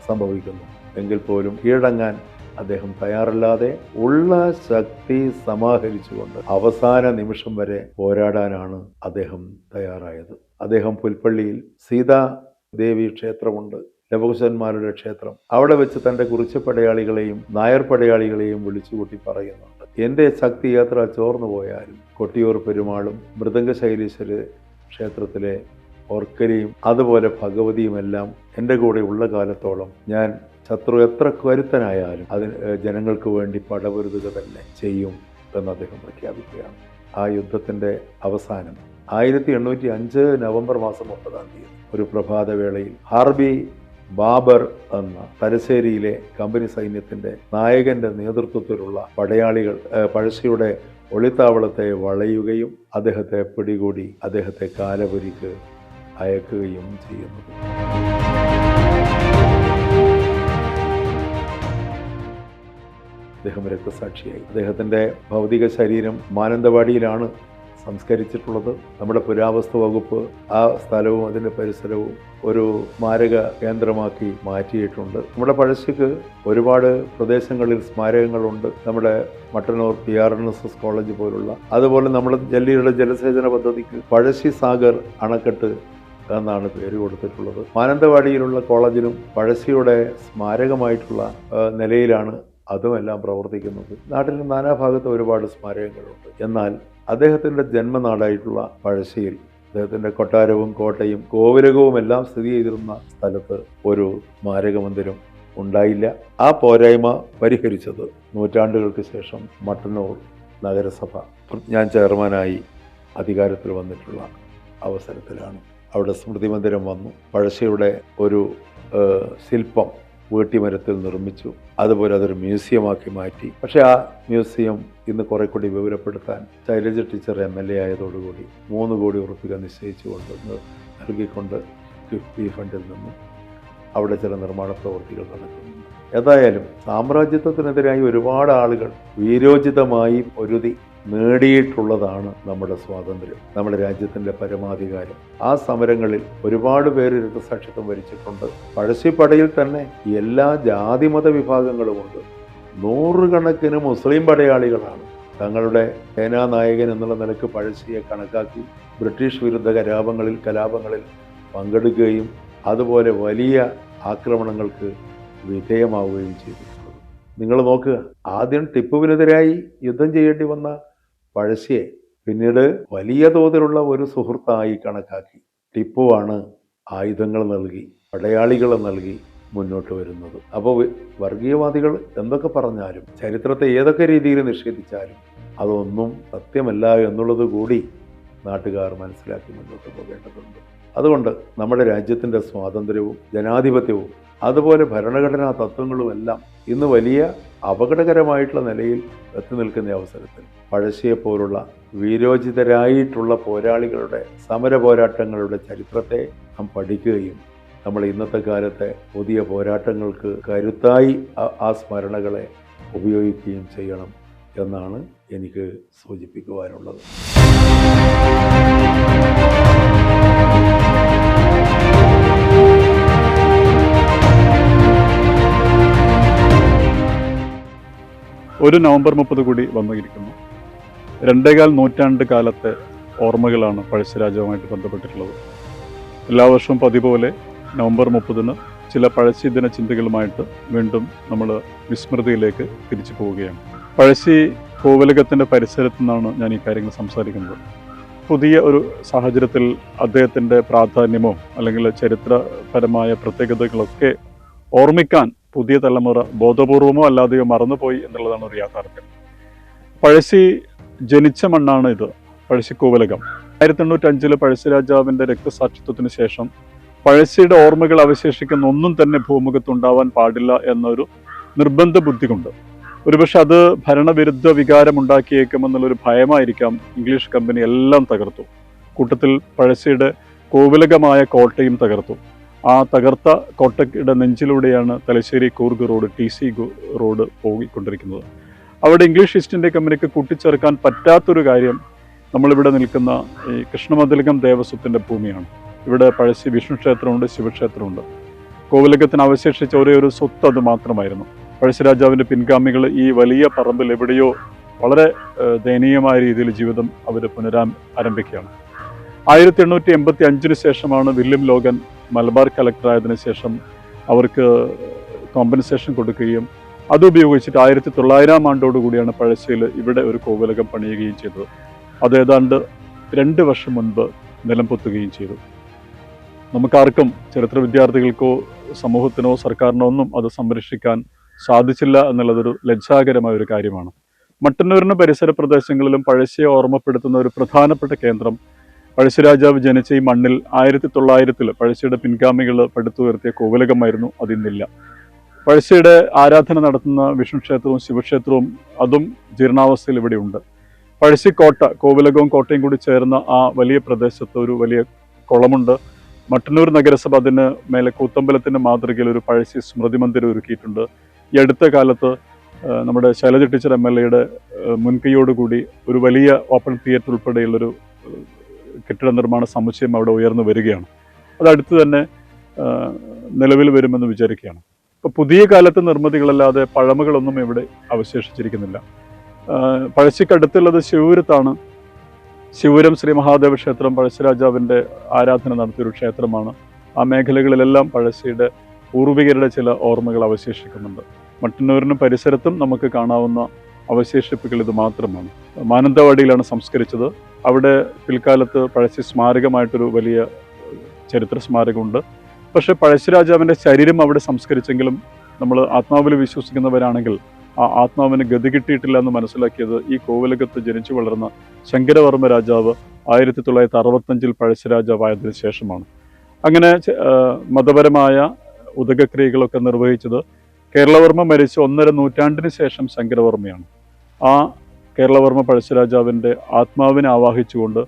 സംഭവിക്കുന്നു. എങ്കിൽ പോലും കീഴടങ്ങാൻ അദ്ദേഹം തയ്യാറല്ലാതെ ഉള്ള ശക്തി സമാഹരിച്ചുകൊണ്ട് അവസാന നിമിഷം വരെ പോരാടാനാണ് അദ്ദേഹം തയ്യാറായത്. അദ്ദേഹം പുൽപ്പള്ളിയിൽ സീതാ ദേവി ക്ഷേത്രമുണ്ട്. ലവകുശന്മാരുടെ ക്ഷേത്രം. അവിടെ വെച്ച് തന്റെ കുറിച്ച് പടയാളികളെയും നായർ പടയാളികളെയും വിളിച്ചുകൂട്ടി പറയുന്നുണ്ട് എന്റെ ശക്തി യാത്ര ചോർന്നു പോയാലും കൊട്ടിയൂർ പെരുമാളും മൃദംഗശൈലീശ്വര ക്ഷേത്രത്തിലെ ഓർക്കലിയും അതുപോലെ ഭഗവതിയുമെല്ലാം എന്റെ കൂടെ ഉള്ള കാലത്തോളം ഞാൻ ശത്രു എത്ര കരുത്തനായാലും അതിന് ജനങ്ങൾക്ക് വേണ്ടി പടപൊരുതുക തന്നെ ചെയ്യും എന്ന് അദ്ദേഹം പ്രഖ്യാപിക്കുകയാണ്. ആ യുദ്ധത്തിന്റെ അവസാനം ആയിരത്തി എണ്ണൂറ്റി അഞ്ച് നവംബർ മാസം ഒമ്പതാം തീയതി ഒരു പ്രഭാതവേളയിൽ ഹാർബി ബാബർ എന്ന തലശ്ശേരിയിലെ കമ്പനി സൈന്യത്തിന്റെ നായകന്റെ നേതൃത്വത്തിലുള്ള പടയാളികൾ പഴശ്ശിയുടെ ഒളിത്താവളത്തെ വളയുകയും അദ്ദേഹത്തെ പിടികൂടി അദ്ദേഹത്തെ കാലപുരിക്ക് അയക്കുകയും ചെയ്യുന്നത്. അദ്ദേഹം രക്തസാക്ഷിയായി. അദ്ദേഹത്തിന്റെ ഭൗതിക ശരീരം മാനന്തവാടിയിലാണ് സംസ്കരിച്ചിട്ടുള്ളത്. നമ്മുടെ പുരാവസ്തു വകുപ്പ് ആ സ്ഥലവും അതിന്റെ പരിസരവും ഒരു സ്മാരക കേന്ദ്രമാക്കി മാറ്റിയിട്ടുണ്ട്. നമ്മുടെ പഴശ്ശിക്ക് ഒരുപാട് പ്രദേശങ്ങളിൽ സ്മാരകങ്ങളുണ്ട്. നമ്മുടെ Mattannur P R N S S college പോലുള്ള. അതുപോലെ നമ്മുടെ ജല്ലിയുടെ ജലസേചന പദ്ധതിക്ക് പഴശ്ശി സാഗർ അണക്കെട്ട് എന്നാണ് പേര് കൊടുത്തിട്ടുള്ളത്. മാനന്തവാടിയിലുള്ള കോളേജിലും പഴശ്ശിയുടെ സ്മാരകമായിട്ടുള്ള നിലയിലാണ് അതുമെല്ലാം പ്രവർത്തിക്കുന്നത്. നാട്ടിൽ നാനാഭാഗത്ത് ഒരുപാട് സ്മാരകങ്ങളുണ്ട്. എന്നാൽ അദ്ദേഹത്തിന്റെ ജന്മനാടായിട്ടുള്ള പഴശ്ശിയിൽ അദ്ദേഹത്തിന്റെ കൊട്ടാരവും കോട്ടയും ഗോപുരകവും എല്ലാം സ്ഥിതി ചെയ്തിരുന്ന സ്ഥലത്ത് ഒരു സ്മാരക മന്ദിരം ഉണ്ടായില്ല. ആ പോരായ്മ പരിഹരിച്ചത് നൂറ്റാണ്ടുകൾക്ക് ശേഷം മട്ടന്നൂർ നഗരസഭ. ഞാൻ ചെയർമാനായി അധികാരത്തിൽ വന്നിട്ടുള്ള അവസരത്തിലാണ്. അവിടെ സ്മൃതി മന്ദിരം വന്നു. പഴശ്ശിയുടെ ഒരു ശില്പം വീട്ടിമരത്തിൽ നിർമ്മിച്ചു. അതുപോലെ അതൊരു മ്യൂസിയമാക്കി മാറ്റി. പക്ഷേ ആ മ്യൂസിയം ഇന്ന് കുറെ കൂടി വിവരപ്പെടുത്താൻ Shailaja teacher M L A ആയതോടുകൂടി മൂന്ന് കോടി ഉറപ്പിക നിശ്ചയിച്ചുകൊണ്ട് നൽകിക്കൊണ്ട് കിഫ്ബി ഫണ്ടിൽ നിന്നും അവിടെ ചില നിർമ്മാണ പ്രവർത്തികൾ നടക്കുന്നു ഏതായാലും സാമ്രാജ്യത്വത്തിനെതിരായി ഒരുപാട് ആളുകൾ വീരോചിതമായി പൊരുതി നേടിയിട്ടുള്ളതാണ് നമ്മുടെ സ്വാതന്ത്ര്യം നമ്മുടെ രാജ്യത്തിന്റെ പരമാധികാരം. ആ സമരങ്ങളിൽ ഒരുപാട് പേര് രക്തസാക്ഷിത്വം വരിച്ചിട്ടുണ്ട്. പഴശ്ശിപ്പടയിൽ തന്നെ എല്ലാ ജാതിമത വിഭാഗങ്ങളുമുണ്ട് നൂറുകണക്കിന് മുസ്ലിം പടയാളികളാണ്. തങ്ങളുടെ സേനാനായകൻ എന്നുള്ള നിലയ്ക്ക് പഴശ്ശിയെ കണക്കാക്കി ബ്രിട്ടീഷ് വിരുദ്ധ കലാപങ്ങളിൽ കലാപങ്ങളിൽ പങ്കെടുക്കുകയും അതുപോലെ വലിയ ആക്രമണങ്ങൾക്ക് വിധേയമാവുകയും ചെയ്തിട്ടുള്ളത് നിങ്ങൾ നോക്കുക ആദ്യം ടിപ്പുവിനെതിരായി യുദ്ധം ചെയ്യേണ്ടി വന്ന പഴശ്ശിയെ. പിന്നീട് വലിയ തോതിലുള്ള ഒരു സുഹൃത്തായി കണക്കാക്കി. ടിപ്പുവാണ് ആയുധങ്ങൾ നൽകി പടയാളികളെ നൽകി മുന്നോട്ട് വരുന്നത്. അപ്പോൾ വർഗീയവാദികൾ എന്തൊക്കെ പറഞ്ഞാലും ചരിത്രത്തെ ഏതൊക്കെ രീതിയിൽ നിഷേധിച്ചാലും അതൊന്നും സത്യമല്ല എന്നുള്ളത് കൂടി നാട്ടുകാർ മനസ്സിലാക്കി മുന്നോട്ട് പോകേണ്ടതുണ്ട്. അതുകൊണ്ട് നമ്മുടെ രാജ്യത്തിന്റെ സ്വാതന്ത്ര്യവും ജനാധിപത്യവും അതുപോലെ ഭരണഘടനാ തത്വങ്ങളുമെല്ലാം ഇന്ന് വലിയ അപകടകരമായിട്ടുള്ള നിലയിൽ എത്തി നിൽക്കുന്ന അവസരത്തിൽ പഴശ്ശിയെ പോലുള്ള വീരോചിതരായിട്ടുള്ള പോരാളികളുടെ സമര പോരാട്ടങ്ങളുടെ ചരിത്രത്തെ നാം പഠിക്കുകയും നമ്മൾ ഇന്നത്തെ കാലത്തെ പുതിയ പോരാട്ടങ്ങൾക്ക് കരുത്തായി ആ സ്മരണകളെ ഉപയോഗിക്കുകയും ചെയ്യണം എന്നാണ് എനിക്ക് സൂചിപ്പിക്കുവാനുള്ളത്. ഒരു നവംബർ മുപ്പത് കൂടി വന്നിരിക്കുന്നു രണ്ടേകാൽ നൂറ്റാണ്ട് കാലത്തെ ഓർമ്മകളാണ് പഴശ്ശിരാജവുമായിട്ട് ബന്ധപ്പെട്ടിട്ടുള്ളത്. എല്ലാ വർഷവും പതിപോലെ നവംബർ മുപ്പതിന് ചില പഴശ്ശി ദിന ചിന്തകളുമായിട്ട് വീണ്ടും നമ്മൾ വിസ്മൃതിയിലേക്ക് തിരിച്ചു പോവുകയാണ്. പഴശ്ശി കോവിലകത്തിന്റെ പരിസരത്തു നിന്നാണ് ഞാൻ ഈ കാര്യങ്ങൾ സംസാരിക്കുന്നത്. പുതിയ ഒരു സാഹചര്യത്തിൽ അദ്ദേഹത്തിന്റെ പ്രാധാന്യമോ അല്ലെങ്കിൽ ചരിത്രപരമായ പ്രത്യേകതകളൊക്കെ ഓർമ്മിക്കാൻ പുതിയ തലമുറ ബോധപൂർവമോ അല്ലാതെയോ മറന്നുപോയി എന്നുള്ളതാണ് ഒരു യാഥാർത്ഥ്യം. പഴശ്ശി ജനിച്ച മണ്ണാണ് ഇത് പഴശ്ശി കോവിലകം. ആയിരത്തി എണ്ണൂറ്റി പഴശ്ശിരാജാവിന്റെ രക്തസാക്ഷിത്വത്തിന് ശേഷം പഴശ്ശിയുടെ ഓർമ്മകൾ അവശേഷിക്കുന്ന ഒന്നും തന്നെ ഭൂമുഖത്ത് ഭൂമുഖത്തുണ്ടാവാൻ പാടില്ല എന്നൊരു നിർബന്ധ ബുദ്ധി കൊണ്ട് ഒരുപക്ഷെ അത് ഭരണവിരുദ്ധ വികാരം ഉണ്ടാക്കിയേക്കുമെന്നുള്ളൊരു ഭയമായിരിക്കാം ഇംഗ്ലീഷ് കമ്പനി എല്ലാം തകർത്തു. കൂട്ടത്തിൽ പഴശ്ശിയുടെ കോവിലകമായ കോട്ടയും തകർത്തു. ആ തകർത്ത കോട്ടയുടെ നെഞ്ചിലൂടെയാണ് Thalassery Coorg road T C road പോയിക്കൊണ്ടിരിക്കുന്നത് അവിടെ ഇംഗ്ലീഷ് ഈസ്റ്റ് ഇന്ത്യ കമ്പനിക്ക് കൂട്ടിച്ചേർക്കാൻ പറ്റാത്തൊരു കാര്യം നമ്മളിവിടെ നിൽക്കുന്ന ഈ കൃഷ്ണമതിലകം ദേവസ്വത്തിന്റെ ഭൂമിയാണ്. ഇവിടെ പഴശ്ശി വിഷ്ണു ക്ഷേത്രമുണ്ട് ശിവക്ഷേത്രമുണ്ട്. കോവിലകത്തിന് അവശേഷിച്ച ഒരേ ഒരു സ്വത്ത് അത് മാത്രമായിരുന്നു. പഴശ്ശിരാജാവിന്റെ പിൻഗാമികൾ ഈ വലിയ പറമ്പിൽ എവിടെയോ വളരെ ദയനീയമായ രീതിയിൽ ജീവിതം അവർ പുനരാ ആരംഭിക്കുകയാണ്. ആയിരത്തി എണ്ണൂറ്റി എൺപത്തി അഞ്ചിന് ശേഷമാണ് വില്യം ലോഗൻ മലബാർ കലക്ടറായതിനു ശേഷം അവർക്ക് കോമ്പൻസേഷൻ കൊടുക്കുകയും അതുപയോഗിച്ചിട്ട് ആയിരത്തി തൊള്ളായിരം ആണ്ടോടുകൂടിയാണ് പഴശ്ശിയിൽ ഇവിടെ ഒരു കോവിലകം പണിയുകയും ചെയ്തത്. അത് ഏതാണ്ട് രണ്ട് വർഷം മുൻപ് നിലംപൊത്തുകയും ചെയ്തു. നമുക്കാർക്കും ചരിത്ര വിദ്യാർത്ഥികൾക്കോ സമൂഹത്തിനോ സർക്കാരിനോ ഒന്നും അത് സംരക്ഷിക്കാൻ സാധിച്ചില്ല എന്നുള്ളതൊരു ലജ്ജാകരമായ ഒരു കാര്യമാണ്. മട്ടന്നൂരിനും പരിസര പ്രദേശങ്ങളിലും പഴശ്ശിയെ ഓർമ്മപ്പെടുത്തുന്ന ഒരു പ്രധാനപ്പെട്ട കേന്ദ്രം പഴശ്ശിരാജാവ് ജനിച്ച ഈ മണ്ണിൽ ആയിരത്തി തൊള്ളായിരത്തിൽ പഴശ്ശിയുടെ പിൻഗാമികൾ പടുത്തുയർത്തിയ കോവിലകമായിരുന്നു അതിന്നില്ല. പഴശ്ശിയുടെ ആരാധന നടത്തുന്ന വിഷ്ണു ക്ഷേത്രവും ശിവക്ഷേത്രവും അതും ജീർണാവസ്ഥയിൽ ഇവിടെയുണ്ട് പഴശ്ശിക്കോട്ട കോവിലകവും കോട്ടയും കൂടി ചേർന്ന ആ വലിയ പ്രദേശത്ത് ഒരു വലിയ കുളമുണ്ട്. മട്ടന്നൂർ നഗരസഭ അതിന് മേലെ കൂത്തമ്പലത്തിന്റെ മാതൃകയിൽ ഒരു പഴശ്ശി സ്മൃതി മന്ദിരം ഒരുക്കിയിട്ടുണ്ട്. ഈ അടുത്ത കാലത്ത് നമ്മുടെ ശൈലജ ടീച്ചർ എം എൽ എയുടെ മുൻകൈയോടുകൂടി ഒരു വലിയ ഓപ്പൺ തിയേറ്റർ ഉൾപ്പെടെയുള്ളൊരു കെട്ടിട നിർമ്മാണ സമുച്ചയം അവിടെ ഉയർന്നു വരികയാണ്. അതടുത്ത് തന്നെ നിലവിൽ വരുമെന്ന് വിചാരിക്കുകയാണ്. ഇപ്പോൾ പുതിയ കാലത്തെ നിർമ്മിതികളല്ലാതെ പഴമകളൊന്നും ഇവിടെ അവശേഷിച്ചിരിക്കുന്നില്ല. പഴശ്ശിക്കടുത്തുള്ളത് ശിവപുരത്താണ് ശിവപുരം ശ്രീ മഹാദേവ ക്ഷേത്രം പഴശ്ശിരാജാവിന്റെ ആരാധന നടത്തിയൊരു ക്ഷേത്രമാണ്. ആ മേഖലകളിലെല്ലാം പഴശ്ശിയുടെ പൂർവികരുടെ ചില ഓർമ്മകൾ അവശേഷിക്കുന്നുണ്ട്. മട്ടന്നൂരിനും പരിസരത്തും നമുക്ക് കാണാവുന്ന അവശേഷിപ്പുകൾ ഇത് മാത്രമാണ്. മാനന്തവാടിയിലാണ് സംസ്കരിച്ചത്. അവിടെ പിൽക്കാലത്ത് പഴശ്ശി സ്മാരകമായിട്ടൊരു വലിയ ചരിത്ര സ്മാരകമുണ്ട്. പക്ഷേ പഴശ്ശിരാജാവിന്റെ ശരീരം അവിടെ സംസ്കരിച്ചെങ്കിലും നമ്മൾ ആത്മാവിൽ വിശ്വസിക്കുന്നവരാണെങ്കിൽ ആ ആത്മാവിന് ഗതി കിട്ടിയിട്ടില്ല എന്ന് മനസ്സിലാക്കിയത് ഈ കോവിലകത്ത് ജനിച്ചു വളർന്ന ശങ്കരവർമ്മ രാജാവ് ആയിരത്തി തൊള്ളായിരത്തി അറുപത്തഞ്ചിൽ പഴശ്ശിരാജാവായതിനു ശേഷമാണ്. അങ്ങനെ മതപരമായ ഉദകക്രിയകളൊക്കെ നിർവഹിച്ചത് കേരളവർമ്മ മരിച്ച ഒന്നര നൂറ്റാണ്ടിന് ശേഷം ശങ്കരവർമ്മയാണ്. ആ കേരളവർമ്മ പഴശ്ശിരാജാവിന്റെ ആത്മാവിനെ ആവാഹിച്ചുകൊണ്ട്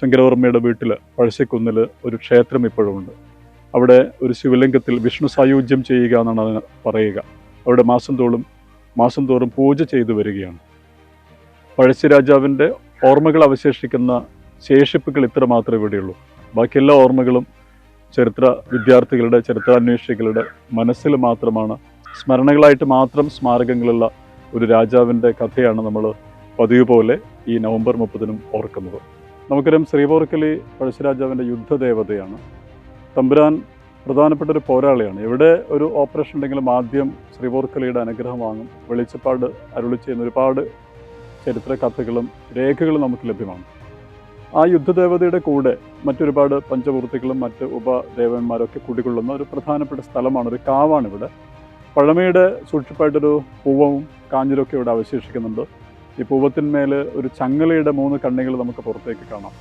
ശങ്കരവർമ്മയുടെ വീട്ടിൽ പഴശ്ശിക്കുന്നിൽ ഒരു ക്ഷേത്രം ഇപ്പോഴുമുണ്ട്. അവിടെ ഒരു ശിവലിംഗത്തിൽ വിഷ്ണു സായുജ്യം ചെയ്യുക എന്നാണ് അതിന് പറയുക. അവിടെ മാസം തോറും മാസം തോറും പൂജ ചെയ്തു വരികയാണ്. പഴശ്ശിരാജാവിന്റെ ഓർമ്മകൾ അവശേഷിക്കുന്ന ശേഷിപ്പുകൾ ഇത്ര മാത്രമേ ഇവിടെയുള്ളൂ. ബാക്കിയെല്ലാ ഓർമ്മകളും ചരിത്ര വിദ്യാർത്ഥികളുടെ ചരിത്രാന്വേഷികളുടെ മനസ്സിൽ മാത്രമാണ്. സ്മരണകളായിട്ട് മാത്രം സ്മാരകങ്ങളുള്ള ഒരു രാജാവിന്റെ കഥയാണ് നമ്മൾ പതിവ് പോലെ ഈ നവംബർ മുപ്പതിനും ഓർക്കുന്നത്. നമുക്കറിയാം ശ്രീപോർക്കലി പഴശ്ശിരാജാവിന്റെ യുദ്ധദേവതയാണ്. തമ്പുരാൻ പ്രധാനപ്പെട്ട ഒരു പോരാളിയാണ്. എവിടെ ഒരു ഓപ്പറേഷൻ ഉണ്ടെങ്കിലും ആദ്യം ശ്രീപോർക്കലിയുടെ അനുഗ്രഹം വാങ്ങും. വെളിച്ചപ്പാട് അരുളി ചെയ്യുന്ന ഒരുപാട് ചരിത്ര കഥകളും രേഖകളും നമുക്ക് ലഭ്യമാണ്. ആ യുദ്ധദേവതയുടെ കൂടെ മറ്റൊരുപാട് പഞ്ചമൂർത്തികളും മറ്റ് ഉപദേവന്മാരൊക്കെ കൂടിക്കൊള്ളുന്ന ഒരു പ്രധാനപ്പെട്ട സ്ഥലമാണ് ഒരു കാവാണ് ഇവിടെ. പഴമയുടെ സൂക്ഷിപ്പായിട്ടൊരു പൂവവും കാഞ്ഞിലൊക്കെ ഇവിടെ അവശേഷിക്കുന്നുണ്ട്. ഈ പൂവത്തിന്മേൽ ഒരു ചങ്ങലയുടെ മൂന്ന് കണ്ണികൾ നമുക്ക് പുറത്തേക്ക് കാണാം.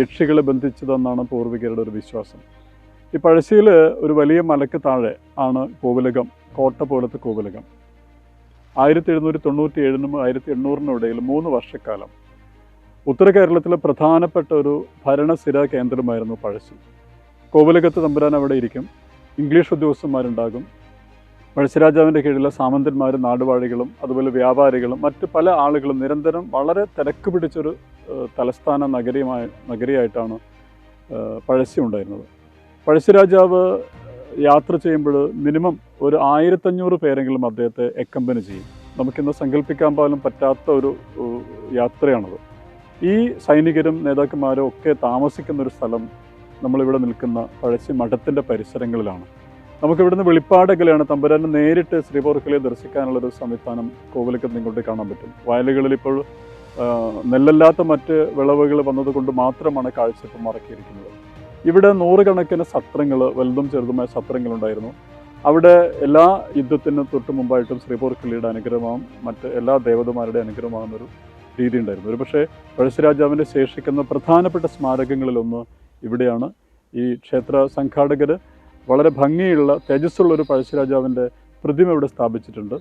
യക്ഷികളെ ബന്ധിച്ചതെന്നാണ് പൂർവികരുടെ ഒരു വിശ്വാസം. ഈ പഴശ്ശിയിൽ ഒരു വലിയ മലക്ക് താഴെ ആണ് കോവിലകം കോട്ട പോലത്തെ കോവിലകം ആയിരത്തി എഴുന്നൂറ്റി തൊണ്ണൂറ്റി ഏഴിനും ആയിരത്തി എണ്ണൂറിനും ഇടയിൽ മൂന്ന് വർഷക്കാലം ഉത്തര കേരളത്തിലെ പ്രധാനപ്പെട്ട ഒരു ഭരണസ്ഥിര കേന്ദ്രമായിരുന്നു പഴശ്ശി. കോവിലകത്ത് തമ്പുരാൻ അവിടെ ഇരിക്കും. ഇംഗ്ലീഷ് ഉദ്യോഗസ്ഥന്മാരുണ്ടാകും. പഴശ്ശിരാജാവിന്റെ കീഴിലെ സാമന്തന്മാരും നാടുവാഴികളും അതുപോലെ വ്യാപാരികളും മറ്റ് പല ആളുകളും നിരന്തരം വളരെ തിരക്ക് പിടിച്ചൊരു തലസ്ഥാന നഗരിയുമായി നഗരിയായിട്ടാണ് പഴശ്ശി ഉണ്ടായിരുന്നത് പഴശ്ശിരാജാവ് യാത്ര ചെയ്യുമ്പോൾ മിനിമം ഒരു ആയിരത്തഞ്ഞൂറ് പേരെങ്കിലും അദ്ദേഹത്തെ എക്കമ്പനി ചെയ്യും. നമുക്കിന്ന് സങ്കല്പിക്കാൻ പോലും പറ്റാത്ത ഒരു യാത്രയാണത്. ഈ സൈനികരും നേതാക്കന്മാരും ഒക്കെ താമസിക്കുന്ന ഒരു സ്ഥലം നമ്മളിവിടെ നിൽക്കുന്ന പഴശ്ശി മഠത്തിന്റെ പരിസരങ്ങളിലാണ്. നമുക്കിവിടുന്ന് വെളിപ്പാടകലെയാണ് തമ്പുരാനെ നേരിട്ട് ശ്രീപോർക്കലെ ദർശിക്കാനുള്ളൊരു സംവിധാനം കോവിലൊക്കെ നിങ്ങൾക്ക് കാണാൻ പറ്റും? വയലുകളിൽ ഇപ്പോൾ നെല്ലല്ലാത്ത മറ്റ് വിളവുകൾ വന്നതുകൊണ്ട് മാത്രമാണ് കാഴ്ച ഇപ്പം മറക്കിയിരിക്കുന്നത്. ഇവിടെ നൂറുകണക്കിന് സത്രങ്ങൾ വലുതും ചെറുതുമായ സത്രങ്ങളുണ്ടായിരുന്നു. അവിടെ എല്ലാ യുദ്ധത്തിന് തൊട്ട് മുമ്പായിട്ടും ശ്രീപോർക്കലിയുടെ അനുഗ്രഹമാവും മറ്റ് എല്ലാ ദേവതമാരുടെ അനുഗ്രഹമാകുന്നൊരു രീതി ഉണ്ടായിരുന്നു. ഒരു പക്ഷേ പഴശ്ശിരാജാവിന്റെ ശേഷിക്കുന്ന പ്രധാനപ്പെട്ട സ്മാരകങ്ങളിലൊന്ന് ഇവിടെയാണ്. ഈ ക്ഷേത്ര സംഘാടകർ വളരെ ഭംഗിയുള്ള തേജസ്സുള്ള ഒരു പഴശ്ശിരാജാവിന്റെ പ്രതിമ ഇവിടെ സ്ഥാപിച്ചിട്ടുണ്ട്.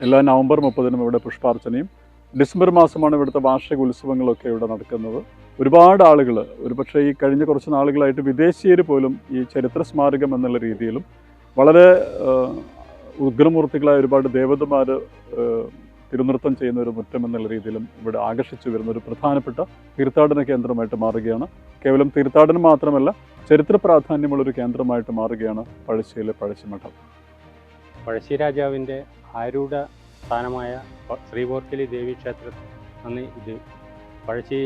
എല്ലാ നവംബർ മുപ്പതിനും ഇവിടെ പുഷ്പാർച്ചനയും. ഡിസംബർ മാസമാണ് ഇവിടുത്തെ വാർഷിക ഉത്സവങ്ങളൊക്കെ ഇവിടെ നടക്കുന്നത്. ഒരുപാട് ആളുകൾ ഒരുപക്ഷെ ഈ കഴിഞ്ഞ കുറച്ച് നാളുകളായിട്ട് വിദേശീയർ പോലും ഈ ചരിത്ര സ്മാരകം എന്നുള്ള രീതിയിലും വളരെ ഉഗ്രമൂർത്തികളായ ഒരുപാട് ദേവതമാർ തിരുനൃത്തം ചെയ്യുന്ന ഒരു മുറ്റം എന്നുള്ള രീതിയിലും ഇവിടെ ആകർഷിച്ചു വരുന്ന ഒരു പ്രധാനപ്പെട്ട തീർത്ഥാടന കേന്ദ്രമായിട്ട് മാറുകയാണ്. കേവലം തീർത്ഥാടനം മാത്രമല്ല ചരിത്ര പ്രാധാന്യമുള്ള ഒരു കേന്ദ്രമായിട്ട് മാറുകയാണ് പഴശ്ശിയിലെ പഴശ്ശിമഠം. പഴശ്ശി രാജാവിന്റെ ആരൂഢ സ്ഥാനമായ ശ്രീപോർക്കലി ദേവി ക്ഷേത്രം ആണ് ഇത് പഴശ്ശി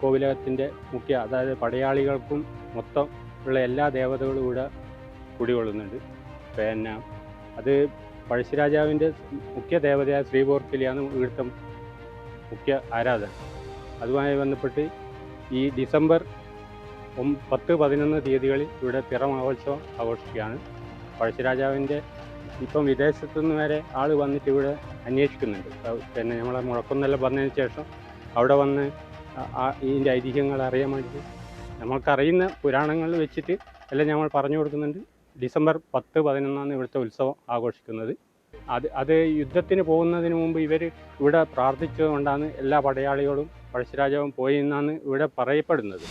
കോവിലകത്തിന്റെ മുഖ്യ അതായത് പടയാളികൾക്കും മൊത്തം ഉള്ള എല്ലാ ദേവതകളും ഇവിടെ കുടികൊള്ളുന്നുണ്ട്. പിന്നെ അത് പഴശ്ശിരാജാവിന്റെ മുഖ്യ ദേവതയായ ശ്രീപോർക്കലിയാണ് ഇവിടുത്തെ മുഖ്യ ആരാധന അതുമായി ബന്ധപ്പെട്ട് ഈ ഡിസംബർ പത്ത് പതിനൊന്ന് തീയതികളിൽ ഇവിടെ തിറ മഹോത്സവം ആഘോഷിക്കുകയാണ്. പഴശ്ശിരാജാവിന്റെ ഇപ്പം വിദേശത്തു നിന്ന് വരെ ആൾ വന്നിട്ട് ഇവിടെ അന്വേഷിക്കുന്നുണ്ട്. പിന്നെ നമ്മളെ മുഴക്കുന്നെല്ലാം വന്നതിന് ശേഷം അവിടെ വന്ന് ഇതിന്റെ ഐതിഹ്യങ്ങൾ അറിയാൻ വേണ്ടിയിട്ട് നമ്മൾക്കറിയുന്ന പുരാണങ്ങളിൽ വെച്ചിട്ട് എല്ലാം നമ്മൾ പറഞ്ഞു കൊടുക്കുന്നുണ്ട്. ഡിസംബർ പത്ത് പതിനൊന്നാണ് ഇവിടുത്തെ ഉത്സവം ആഘോഷിക്കുന്നത്. അത് അത് യുദ്ധത്തിന് പോകുന്നതിന് മുമ്പ് ഇവർ ഇവിടെ പ്രാർത്ഥിച്ചതുകൊണ്ടാണ് എല്ലാ പടയാളികളും പഴശ്ശിരാജാവും പോയി എന്നാണ് ഇവിടെ പറയപ്പെടുന്നത്.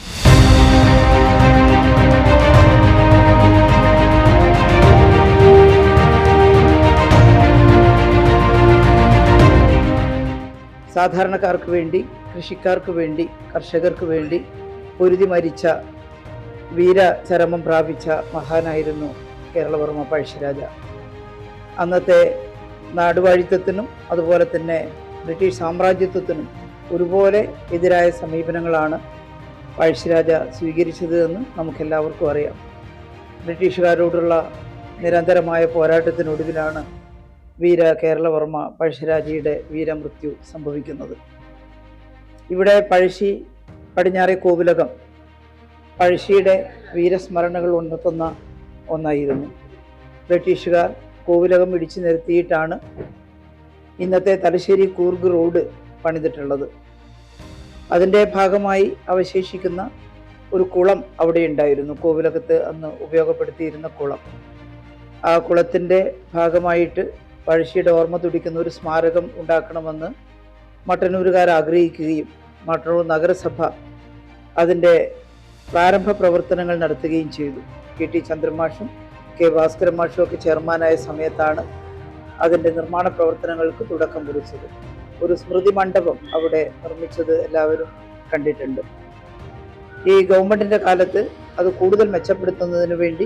സാധാരണക്കാർക്ക് വേണ്ടി കൃഷിക്കാർക്ക് വേണ്ടി കർഷകർക്ക് വേണ്ടി പൊരുതി മരിച്ച വീരചരമം പ്രാപിച്ച മഹാനായിരുന്നു കേരളവർമ്മ പഴശ്ശിരാജ. അന്നത്തെ നാടുവാഴിത്വത്തിനും അതുപോലെ തന്നെ ബ്രിട്ടീഷ് സാമ്രാജ്യത്വത്തിനും ഒരുപോലെ എതിരായ സമീപനങ്ങളാണ് പഴശ്ശിരാജ സ്വീകരിച്ചത് എന്ന് നമുക്കെല്ലാവർക്കും അറിയാം. ബ്രിട്ടീഷുകാരോടുള്ള നിരന്തരമായ പോരാട്ടത്തിനൊടുവിലാണ് വീര കേരളവർമ്മ പഴശ്ശിരാജയുടെ വീരമൃത്യു സംഭവിക്കുന്നത്. ഇവിടെ പഴശ്ശി പടിഞ്ഞാറെ കോവിലകം പഴശ്ശിയുടെ വീരസ്മരണകൾ ഉണർത്തുന്ന ഒന്നായിരുന്നു. ബ്രിട്ടീഷുകാർ കോവിലകം ഇടിച്ചു നിരത്തിയിട്ടാണ് ഇന്നത്തെ തലശ്ശേരി കൂർഗ് റോഡ് പണിതിട്ടുള്ളത്. അതിന്റെ ഭാഗമായി അവശേഷിക്കുന്ന ഒരു കുളം അവിടെ ഉണ്ടായിരുന്നു. കോവിലകത്ത് അന്ന് ഉപയോഗപ്പെടുത്തിയിരുന്ന കുളം. ആ കുളത്തിന്റെ ഭാഗമായിട്ട് പഴശ്ശിയുടെ ഓർമ്മ തുടിക്കുന്ന ഒരു സ്മാരകം ഉണ്ടാക്കണമെന്ന് മട്ടന്നൂരുകാർ ആഗ്രഹിക്കുകയും മട്ടന്നൂർ നഗരസഭ അതിന്റെ പ്രാരംഭ പ്രവർത്തനങ്ങൾ നടത്തുകയും ചെയ്തു. കെ ടി ചന്ദ്രമാഷും കെ ഭാസ്കര മാഷും ഒക്കെ ചെയർമാനായ സമയത്താണ് അതിന്റെ നിർമ്മാണ പ്രവർത്തനങ്ങൾക്ക് തുടക്കം കുറിച്ചത്. ഒരു സ്മൃതി മണ്ഡപം അവിടെ നിർമ്മിച്ചത് എല്ലാവരും കണ്ടിട്ടുണ്ട്. ഈ ഗവൺമെന്റിന്റെ കാലത്ത് അത് കൂടുതൽ മെച്ചപ്പെടുത്തുന്നതിന് വേണ്ടി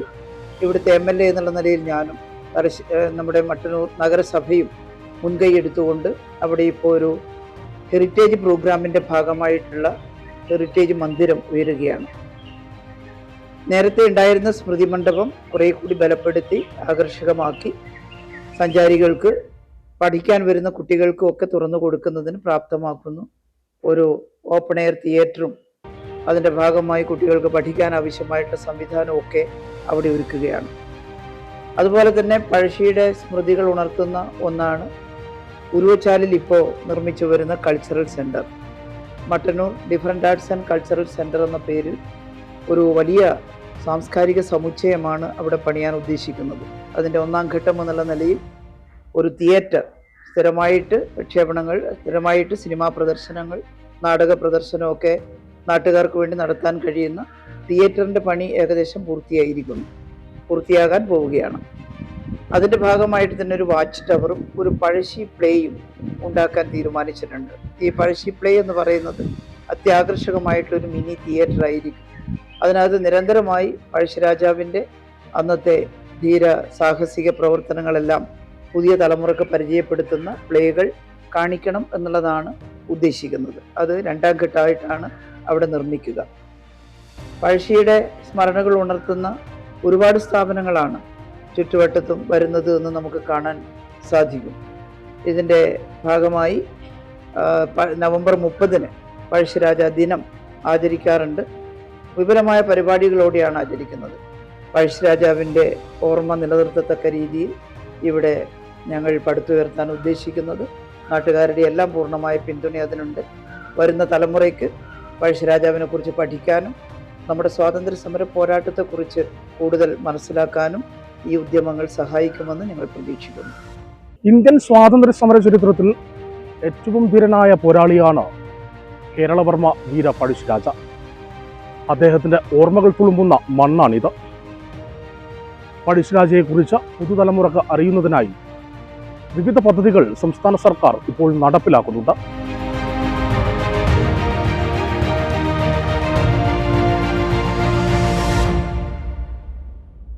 ഇവിടുത്തെ എം എൽ എ എന്നുള്ള നിലയിൽ ഞാനും നമ്മുടെ മട്ടന്നൂർ നഗരസഭയും മുൻകൈ എടുത്തുകൊണ്ട് അവിടെ ഇപ്പോൾ ഒരു ഹെറിറ്റേജ് പ്രോഗ്രാമിന്റെ ഭാഗമായിട്ടുള്ള ഹെറിറ്റേജ് മന്ദിരം ഉയരുകയാണ്. നേരത്തെ ഉണ്ടായിരുന്ന സ്മൃതി മണ്ഡപം കുറേ കൂടി ബലപ്പെടുത്തി ആകർഷകമാക്കി. സഞ്ചാരികൾക്ക് പഠിക്കാൻ വരുന്ന കുട്ടികൾക്കും ഒക്കെ തുറന്നു കൊടുക്കുന്നതിന് പ്രാപ്തമാക്കുന്നു. ഒരു ഓപ്പൺ എയർ തിയേറ്ററും അതിന്റെ ഭാഗമായി കുട്ടികൾക്ക് പഠിക്കാൻ ആവശ്യമായിട്ടുള്ള സംവിധാനവും ഒക്കെ അവിടെ ഒരുക്കുകയാണ്. അതുപോലെ തന്നെ പഴശ്ശിയുടെ സ്മൃതികൾ ഉണർത്തുന്ന ഒന്നാണ് ഉരുവച്ചാലിൽ ഇപ്പോൾ നിർമ്മിച്ചു വരുന്ന cultural centre Mattannur different arts and cultural centre എന്ന പേരിൽ ഒരു വലിയ സാംസ്കാരിക സമുച്ചയമാണ് അവിടെ പണിയാൻ ഉദ്ദേശിക്കുന്നത്. അതിന്റെ ഒന്നാം ഘട്ടം എന്നുള്ള നിലയിൽ ഒരു തിയേറ്റർ സ്ഥിരമായിട്ട് പ്രക്ഷേപണങ്ങൾ സ്ഥിരമായിട്ട് സിനിമാ പ്രദർശനങ്ങൾ നാടക പ്രദർശനമൊക്കെ നാട്ടുകാർക്ക് വേണ്ടി നടത്താൻ കഴിയുന്ന തിയേറ്ററിന്റെ പണി ഏകദേശം പൂർത്തിയായിരിക്കുന്നു. പൂർത്തിയാകാൻ പോവുകയാണ്. അതിന്റെ ഭാഗമായിട്ട് തന്നെ ഒരു വാച്ച് ടവറും ഒരു പഴശ്ശി പ്ലേയും ഉണ്ടാക്കാൻ തീരുമാനിച്ചിട്ടുണ്ട്. ഈ പഴശ്ശി പ്ലേ എന്ന് പറയുന്നത് അത്യാകർഷകമായിട്ടൊരു മിനി തിയേറ്റർ ആയിരിക്കും അതിനകത്ത് നിരന്തരമായി പഴശ്ശിരാജാവിന്റെ അന്നത്തെ ധീര സാഹസിക പ്രവർത്തനങ്ങളെല്ലാം പുതിയ തലമുറയ്ക്ക് പരിചയപ്പെടുത്തുന്ന പ്ലേകൾ കാണിക്കണം എന്നുള്ളതാണ് ഉദ്ദേശിക്കുന്നത്. അത് രണ്ടാം ഘട്ടമായിട്ടാണ് അവിടെ നിർമ്മിക്കുക. പഴശ്ശിയുടെ സ്മരണകൾ ഉണർത്തുന്ന ഒരുപാട് സ്ഥാപനങ്ങളാണ് ചുറ്റുവട്ടത്തും വരുന്നത് എന്ന് നമുക്ക് കാണാൻ സാധിക്കും. ഇതിന്റെ ഭാഗമായി നവംബർ മുപ്പതിന് പഴശ്ശിരാജ ദിനം ആചരിക്കാറുണ്ട്. വിപുലമായ പരിപാടികളോടെയാണ് ആചരിക്കുന്നത്. പഴശ്ശിരാജാവിന്റെ ഓർമ്മ നിലനിർത്തത്തക്ക രീതിയിൽ ഇവിടെ ഞങ്ങൾ പടുത്തുയർത്താൻ ഉദ്ദേശിക്കുന്നത്. നാട്ടുകാരുടെ എല്ലാം പൂർണമായ പിന്തുണ അതിനുണ്ട്. വരുന്ന തലമുറയ്ക്ക് പഴശ്ശിരാജാവിനെ കുറിച്ച് പഠിക്കാനും നമ്മുടെ സ്വാതന്ത്ര്യ സമര പോരാട്ടത്തെക്കുറിച്ച് കൂടുതൽ മനസ്സിലാക്കാനും ഈ ഉദ്യമങ്ങൾ സഹായിക്കുമെന്ന് ഞങ്ങൾ പ്രതീക്ഷിക്കുന്നു. ഇന്ത്യൻ സ്വാതന്ത്ര്യ സമര ചരിത്രത്തിൽ ഏറ്റവും ധീരനായ പോരാളിയാണ് കേരളവർമ്മ വീര പഴശ്ശിരാജ അദ്ദേഹത്തിന്റെ ഓർമ്മകൾ തുളുമ്പുന്ന മണ്ണാണിത്. പഴശ്ശിരാജയെക്കുറിച്ച് പുതുതലമുറക്ക് അറിയുന്നതിനായി വിവിധ പദ്ധതികൾ സംസ്ഥാന സർക്കാർ ഇപ്പോൾ നടപ്പിലാക്കുന്നുണ്ട്.